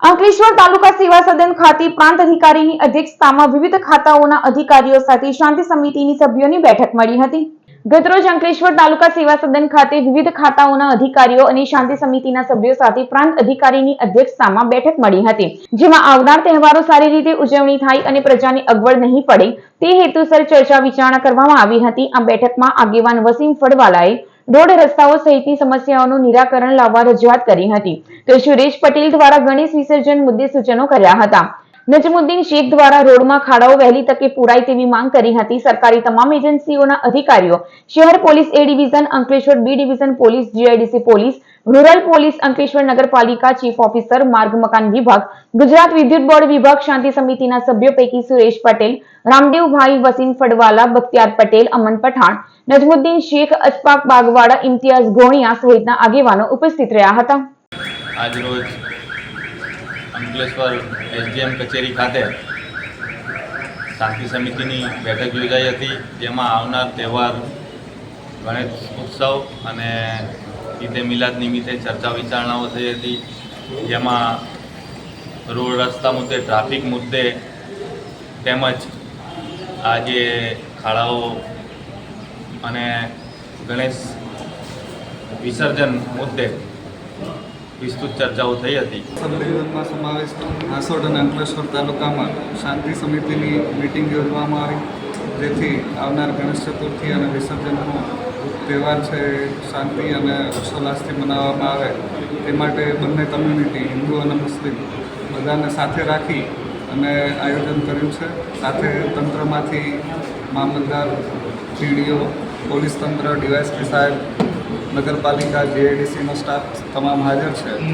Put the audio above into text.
અંકલેશ્વર તાલુકા સેવા સદન ખાતે પ્રાંત અધિકારીની અધ્યક્ષતામાં વિવિધ ખાતાઓના અધિકારીઓ સાથે શાંતિ સમિતિની સભ્યોની બેઠક મળી હતી. ગતરોજ અંકલેશ્વર તાલુકા સેવા સદન ખાતે વિવિધ ખાતાઓના અધિકારીઓ અને શાંતિ સમિતિના સભ્યો સાથે પ્રાંત અધિકારીની અધ્યક્ષતામાં બેઠક મળી હતી. જેમાં આવનાર તહેવારો સારી રીતે ઉજવણી થાય અને પ્રજાને અગવડ નહીં પડે તે હેતુસર ચર્ચા વિચારણા કરવામાં આવી હતી. આ બેઠકમાં આગેવાન વસીમ ફળવાલાએ રોડ રસ્તાઓ સહિતની સમસ્યાઓનું નિરાકરણ લાવવા રજૂઆત કરી હતી. તો સુરેશ પટેલ દ્વારા ગણેશ વિસર્જન મુદ્દે સૂચનો કર્યા હતા. નજમુદ્દીન શેખ દ્વારા રોડમાં ખાડાઓ વહેલી તકે પુરાય તેવી માંગ કરી હતી. સરકારી તમામ એજન્સીઓના અધિકારીઓ, શહેર police A division, Ankleshwar B division police, GIDC police, rural police, Ankleshwar નગરપાલિકા ચીફ ઓફિસર, માર્ગ મકાન વિભાગ, ગુજરાત વિદ્યુત બોર્ડ વિભાગ શાંતિ સમિતિના સભ્યો પૈકી સુરેશ પટેલ, રામદેવભાઈ વસીમ ફડવાલા, બખ્તિયાર પટેલ, અમન પઠાણ, નજમુદ્દીન શેખ અચપાક બાગવાડા, ઇમ્તિયાઝ ગોણિયા સહિતના આગેવાનો ઉપસ્થિત રહ્યા હતા. આજરોજ અંકલેશ્વર એસડીએમ કચેરી ખાતે શાંતિ સમિતિની બેઠક યોજાઈ હતી. જેમાં આવનાર તહેવાર, ગણેશ ઉત્સવ અને ઈદે મિલાદ નિમિત્તે ચર્ચા વિચારણાઓ થઈ હતી. જેમાં રોડ રસ્તા મુદ્દે, ટ્રાફિક મુદ્દે તેમજ આજે ખાડાઓ અને ગણેશ વિસર્જન મુદ્દે વિસ્તૃત ચર્ચાઓ થઈ હતી. સંમેલનમાં સમાવિષ્ટ હાંસોડ અને અંકલેશ્વર તાલુકામાં શાંતિ સમિતિની મિટિંગ યોજવામાં આવી. જેથી આવનાર ગણેશ ચતુર્થી અને વિસર્જનનો તહેવાર છે, શાંતિ અને હર્ષોલ્લાસથી મનાવવામાં આવે. તે માટે બંને કમ્યુનિટી હિન્દુ અને મુસ્લિમ, બધાને સાથે રાખી અને આયોજન કર્યું છે. સાથે તંત્રમાંથી મામલતદાર ટીડીઓ પોલીસ તંત્ર ડીવાયસપી સાહેબ નગરપાલિકા જીઆઈડીસીનો સ્ટાફ તમામ હાજર છે.